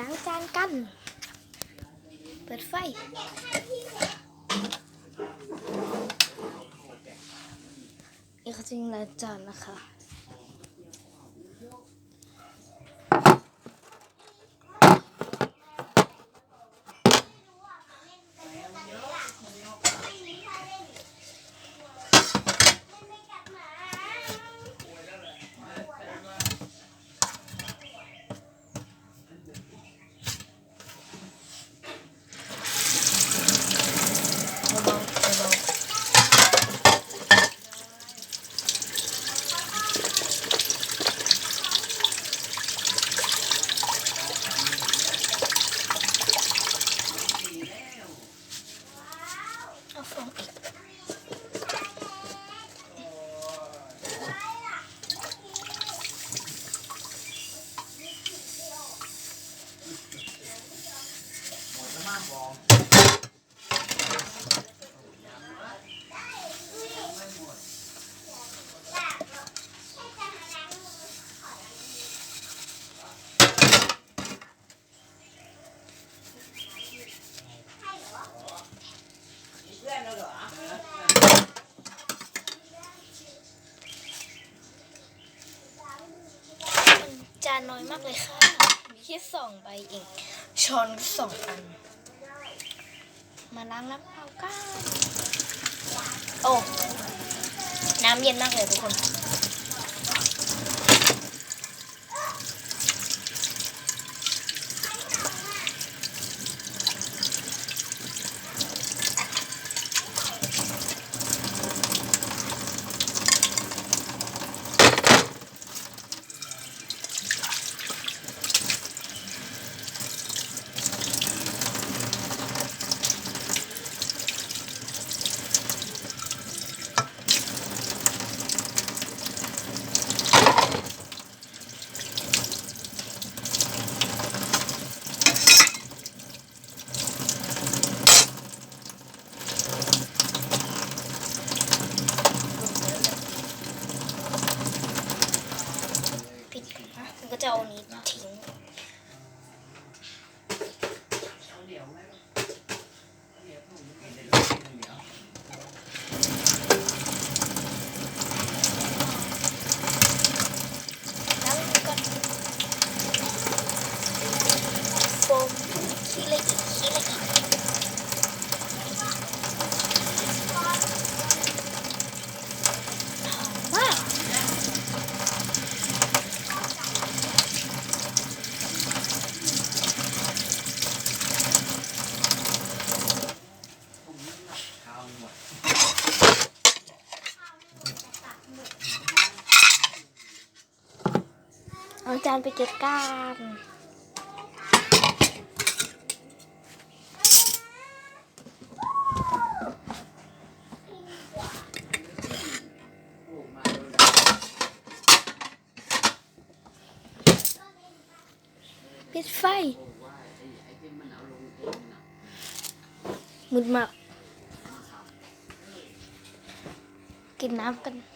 ล้างจานกัน เปิดไฟนี่ก็จริงล้างจานนะคะ เบาๆเบาๆเอาฟองอีก จานน้อยมากเลยค่ะ มีแค่สองใบเอง ช้อนสองอัน มาล้างน้ำเปล่ากันโอ้ น้ำเย็นมากเลยทุกคน นี้ทิ้ง แล้วมันก็โฟมขี้เหล็กอีกขี้เหล็กอีกหอมมาก เอาจานไปเก็บก้านปิดไฟมืดมาก กินน้ำกัน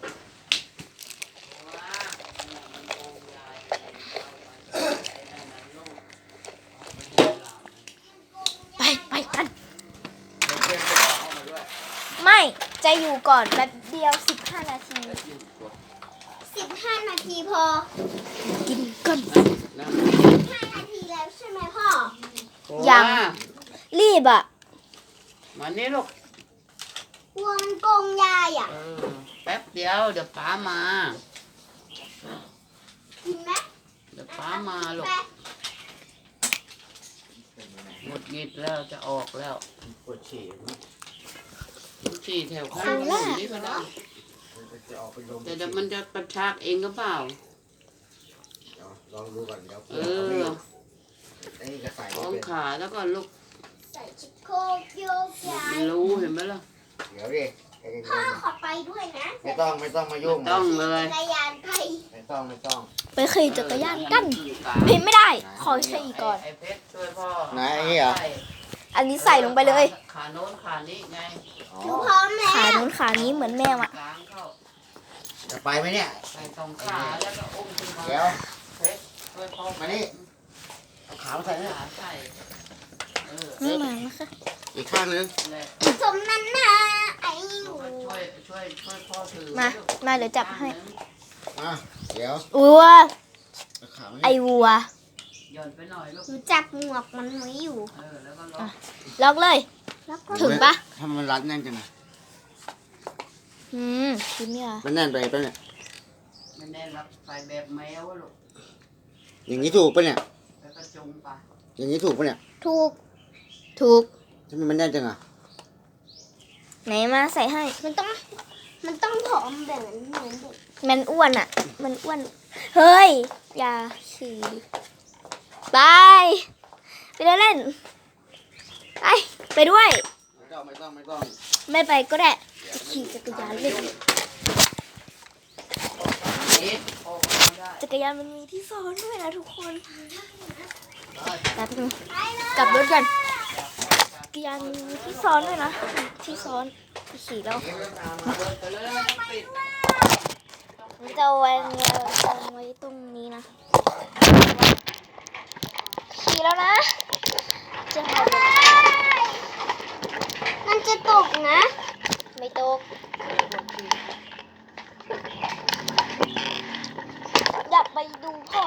จะอยู่ก่อนแป๊บเดียว 15 นาทีสิบห้านาทีพอ กินก่อนห้านาทีแล้วใช่ไหมพ่อ ยัง รีบอะ มานี่ลูกวัวมันโกงยายอะ เออ แป๊บเดียว เดี๋ยวป้ามา กินไหมเดี๋ยวป้ามาลูกแป๊บหมดงิดแล้วจะออกแล้วปวดฉี่ มั้ยฉี่แถวข้างถนนนี่ก็ได้มันจะออกไปลมแต่เดี๋ยวมันจะกระชากเองก็เปล่าเดี๋ยวลองดูก่อนเดี๋ยวเออไอ้นี่ก็ใส่คล้องเป็นขาแล้วก็ลูกใส่ชิโคกโยกยามัยนรู้เห็นไหมล่ะเดี๋ยวดิไอ้พ่อขอไปด้วยนะไม่ต้องไม่ต้องมายุ่งต้องเลยจักรยานไปไม่ต้องไม่ต้อง ไปขี่จักรยานกันพิมพ์ไม่ได้ ขอใช้อีกก่อนไอ้เพชรช่วยพ่อไหนไอ้นี่เหรอใส่อันนี้ใส่ลงไปเลย ขาโน้นขานี้ไงอ๋อ หนูพร้อมแล้วขานู้นขานี้เหมือนแมวอะกลางเข้าจะไปไหมเนี่ย ใส่ตรงขาแล้วก็อุ้มขึ้นมาเดี๋ยวเพชรช่วยพ่อมานี่เอาขามาใส่เนี่ยขาใส่เออไม่มานะคะอีกข้างนึงแหละสมนั้นนะไอ้หนูช่วยช่วยช่วยพ่อถือมา มาเดี๋ยวจับให้มาเดี๋ยววัว เอาขามาไอวัว หย่อนไปหน่อยลูกหนูจับหมวกมันไว้อยู่ เออแล้วก็ล็อกล็อกเลย แล้วก็ถึงปะ ทำไมมันรัดแน่นจังอะอืมกินเนี่ยมันแน่นไปปะเนี่ย มันได้รับใส่แบบแมวอะลูกอย่างนี้ถูกปะเนี่ย แล้วก็จุงไปอย่างนี้ถูกปะเนี่ยถูก ถูก ทำไมมันแน่นจังอะไหนมาใส่ให้ มันต้อง มันต้องผอมแบบนั้นเหมือนเด็กมันอ้วนอะ มันอ้วน เฮ้ย อย่าขี่ไปไปเดินเล่น ไปไปด้วย ไม่ต้องไม่ต้องไม่ต้องไม่ไปก็ได้จะขี่จักรยานเล่นจักรยานมันมีที่ซ้อนด้วยนะทุกคนด้แป๊บนึงกลับรถกันจักรยานมีที่ซ้อนด้วยนะ ที่ซ้อนขี่แล้วเดินไปเงินจะเอาไว้เนี่ยเอาไว้ตรงนี้นะขี่แล้วนะจะเอา จะตกนะ ไม่ตกอยากไปดูพ่อ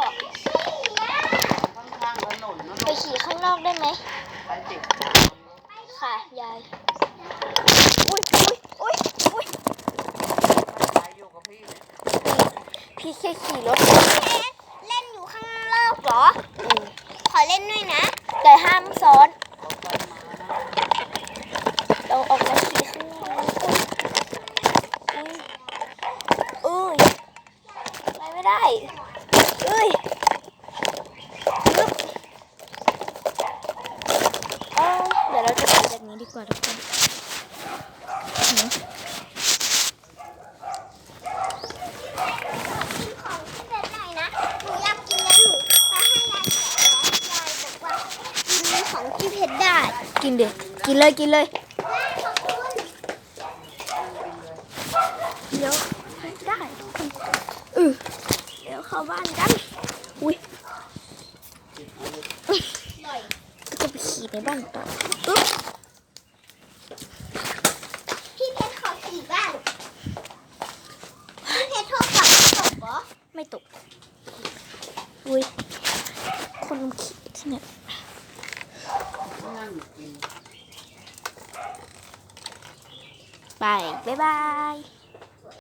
ข้างๆถนนนะไปลูกขี่ข้างนอกได้ไหม ไปจิบค่ะยาย อุ้ยอุ้ยอุ้ยอุ้ยไปอยู่กับพี่เนี่ยพี่แค่ขี่รถเล่นอยู่ข้างนอกเหรอ ขอเล่นด้วยนะ แต่ห้ามซ้อน เขาไปมานะ เราออกมาขี่ข้างนอกอุ้ยอุ้ยไปไม่ได้เอ้ยยึบเอาเดี๋ยวเราจะไปแบบนี้ดีกว่าทุกคนของที่เป็นหนูอยากกินแล้วหนูไปให้ยากะแล้วยายบอกว่ากินของที่เผ็ดได้กินเด็กินเลยกินเลย ขอบคุณ เดี๋ยวได้ ทุกคนเออเดี๋ยวเข้าบ้านกัน อุ้ยจะไปขี่ในบ้านต่ออึ๊บพี่เพชรขอขี่บ้างพี่เพชรโทรกลับมาตกเหรอไม่ตก อุ้ย คนขี่ที่เนี่ยนั่งกินไป บ๊ายบาย